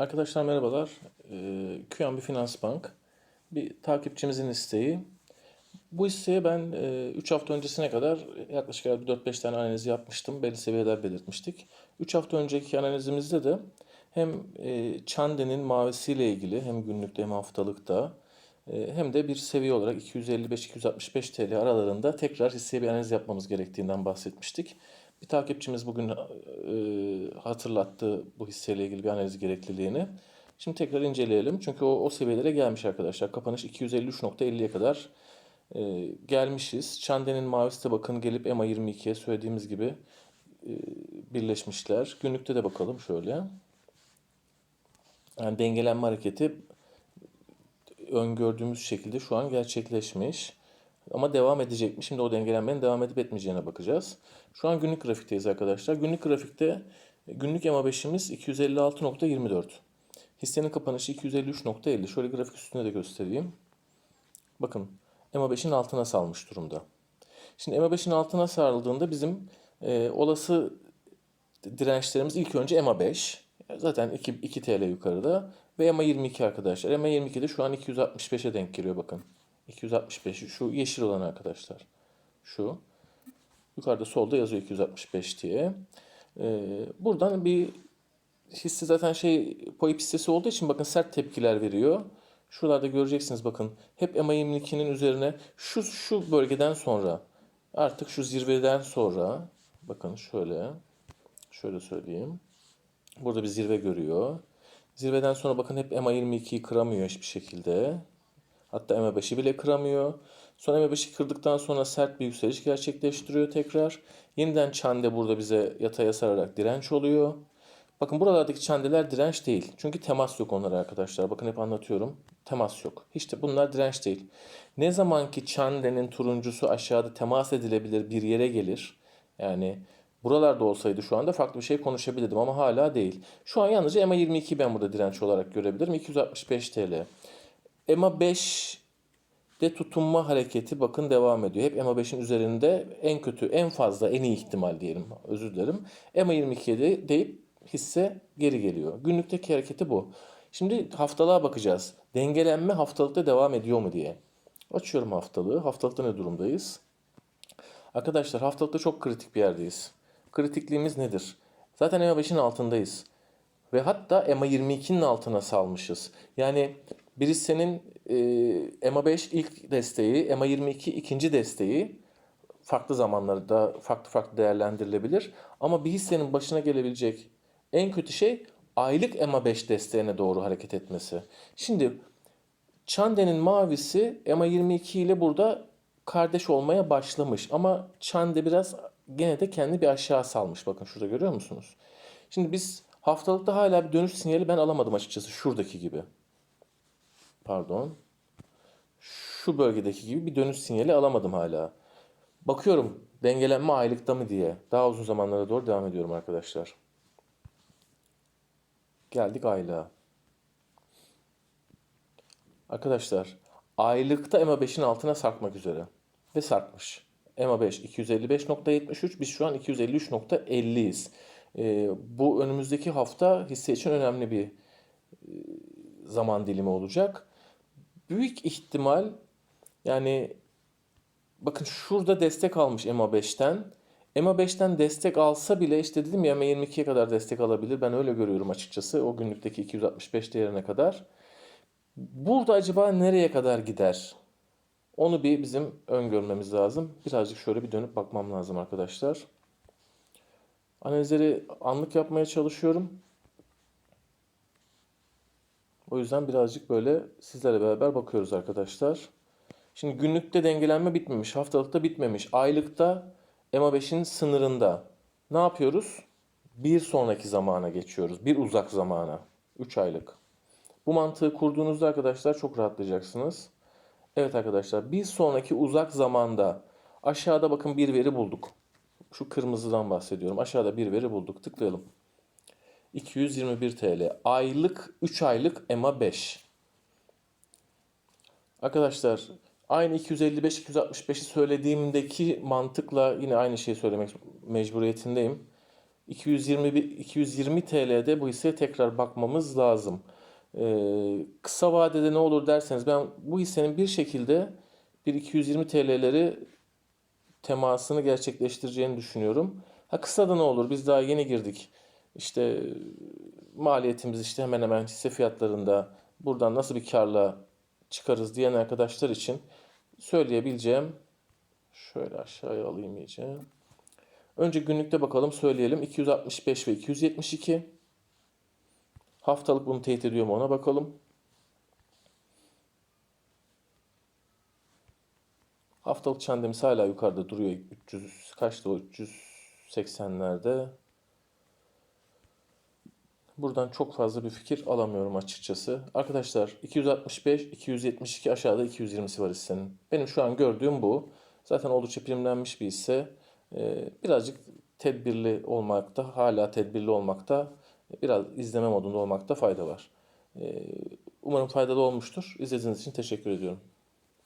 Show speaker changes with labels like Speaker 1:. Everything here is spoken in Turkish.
Speaker 1: Arkadaşlar merhabalar. Ee, QNB Finans Bank. Bir takipçimizin isteği. Bu hisseye ben 3 hafta öncesine kadar yaklaşık 4-5 tane analiz yapmıştım. Belli seviyeler belirtmiştik. 3 hafta önceki analizimizde de hem e, Çande'nin mavisiyle ilgili hem günlükte hem haftalıkta e, hem de bir seviye olarak 255-265 TL aralarında tekrar hisseye bir analiz yapmamız gerektiğinden bahsetmiştik. Bir takipçimiz bugün e, hatırlattı bu hisseyle ilgili bir analiz gerekliliğini. Şimdi tekrar inceleyelim. Çünkü o, o seviyelere gelmiş arkadaşlar. Kapanış 253.50'ye kadar e, gelmişiz. Çande'nin mavisi de bakın gelip EMA 22'ye söylediğimiz gibi e, birleşmişler. Günlükte de bakalım şöyle. Yani dengelenme hareketi öngördüğümüz şekilde şu an gerçekleşmiş. Ama devam edecek mi? Şimdi o dengelenmenin devam edip etmeyeceğine bakacağız. Şu an günlük grafikteyiz arkadaşlar. Günlük grafikte günlük EMA 5'imiz 256.24. Hissenin kapanışı 253.50. Şöyle grafik üstünde de göstereyim. Bakın EMA 5'in altına salmış durumda. Şimdi EMA 5'in altına sarıldığında bizim e, olası dirençlerimiz ilk önce EMA 5. Zaten 2, 2 TL yukarıda. Ve EMA 22 arkadaşlar. EMA 22 de şu an 265'e denk geliyor bakın. 265 şu yeşil olan arkadaşlar. Şu. Yukarıda solda yazıyor 265 diye. Ee, buradan bir hisse zaten şey POIP hissesi olduğu için bakın sert tepkiler veriyor. Şuralarda göreceksiniz bakın. Hep EMA 22'nin üzerine şu şu bölgeden sonra artık şu zirveden sonra bakın şöyle şöyle söyleyeyim. Burada bir zirve görüyor. Zirveden sonra bakın hep EMA 22'yi kıramıyor hiçbir şekilde. Hatta EMA5'i bile kıramıyor. Sonra EMA5'i kırdıktan sonra sert bir yükseliş gerçekleştiriyor tekrar. Yeniden çande burada bize yataya sararak direnç oluyor. Bakın buralardaki çandeler direnç değil. Çünkü temas yok onlara arkadaşlar. Bakın hep anlatıyorum. Temas yok. Hiç de bunlar direnç değil. Ne zaman ki çandenin turuncusu aşağıda temas edilebilir bir yere gelir. Yani buralarda olsaydı şu anda farklı bir şey konuşabilirdim ama hala değil. Şu an yalnızca EMA 22 ben burada direnç olarak görebilirim. 265 TL. EMA 5 de tutunma hareketi bakın devam ediyor. Hep EMA 5'in üzerinde en kötü, en fazla, en iyi ihtimal diyelim. Özür dilerim. EMA 22'de deyip hisse geri geliyor. Günlükteki hareketi bu. Şimdi haftalığa bakacağız. Dengelenme haftalıkta devam ediyor mu diye. Açıyorum haftalığı. Haftalıkta ne durumdayız? Arkadaşlar haftalıkta çok kritik bir yerdeyiz. Kritikliğimiz nedir? Zaten EMA 5'in altındayız. Ve hatta EMA 22'nin altına salmışız. Yani bir hissenin e, EMA 5 ilk desteği, EMA 22 ikinci desteği farklı zamanlarda farklı farklı değerlendirilebilir. Ama bir hissenin başına gelebilecek en kötü şey aylık EMA 5 desteğine doğru hareket etmesi. Şimdi Çande'nin mavisi EMA 22 ile burada kardeş olmaya başlamış. Ama Çande biraz gene de kendi bir aşağı salmış. Bakın şurada görüyor musunuz? Şimdi biz haftalıkta hala bir dönüş sinyali ben alamadım açıkçası şuradaki gibi pardon şu bölgedeki gibi bir dönüş sinyali alamadım hala. Bakıyorum dengelenme aylıkta mı diye. Daha uzun zamanlara doğru devam ediyorum arkadaşlar. Geldik aylığa. Arkadaşlar aylıkta EMA 5'in altına sarkmak üzere. Ve sarkmış. EMA 5 255.73 biz şu an 253.50'yiz. Ee, bu önümüzdeki hafta hisse için önemli bir e, zaman dilimi olacak büyük ihtimal yani bakın şurada destek almış EMA 5'ten. EMA 5'ten destek alsa bile işte dedim ya EMA 22'ye kadar destek alabilir. Ben öyle görüyorum açıkçası o günlükteki 265 değerine kadar. Burada acaba nereye kadar gider? Onu bir bizim öngörmemiz lazım. Birazcık şöyle bir dönüp bakmam lazım arkadaşlar. Analizleri anlık yapmaya çalışıyorum. O yüzden birazcık böyle sizlerle beraber bakıyoruz arkadaşlar. Şimdi günlükte dengelenme bitmemiş, haftalıkta bitmemiş, aylıkta EMA 5'in sınırında. Ne yapıyoruz? Bir sonraki zamana geçiyoruz. Bir uzak zamana. 3 aylık. Bu mantığı kurduğunuzda arkadaşlar çok rahatlayacaksınız. Evet arkadaşlar bir sonraki uzak zamanda aşağıda bakın bir veri bulduk. Şu kırmızıdan bahsediyorum. Aşağıda bir veri bulduk. Tıklayalım. 221 TL. Aylık 3 aylık EMA 5. Arkadaşlar aynı 255-265'i söylediğimdeki mantıkla yine aynı şeyi söylemek mecburiyetindeyim. 220 bi- 220 TL'de bu hisseye tekrar bakmamız lazım. Ee, kısa vadede ne olur derseniz ben bu hissenin bir şekilde bir 220 TL'leri temasını gerçekleştireceğini düşünüyorum. Ha kısa da ne olur? Biz daha yeni girdik. İşte maliyetimiz işte hemen hemen hisse fiyatlarında buradan nasıl bir karla çıkarız diyen arkadaşlar için söyleyebileceğim şöyle aşağıya alayım iyice. Önce günlükte bakalım söyleyelim. 265 ve 272. Haftalık bunu teyit ediyor mu ona bakalım. Haftalık çandemiz hala yukarıda duruyor. 300 kaçtı o 380'lerde. Buradan çok fazla bir fikir alamıyorum açıkçası. Arkadaşlar 265, 272 aşağıda 220'si var hissenin. Benim şu an gördüğüm bu. Zaten oldukça primlenmiş bir hisse. Ee, birazcık tedbirli olmakta, hala tedbirli olmakta, biraz izleme modunda olmakta fayda var. Ee, umarım faydalı olmuştur. İzlediğiniz için teşekkür ediyorum.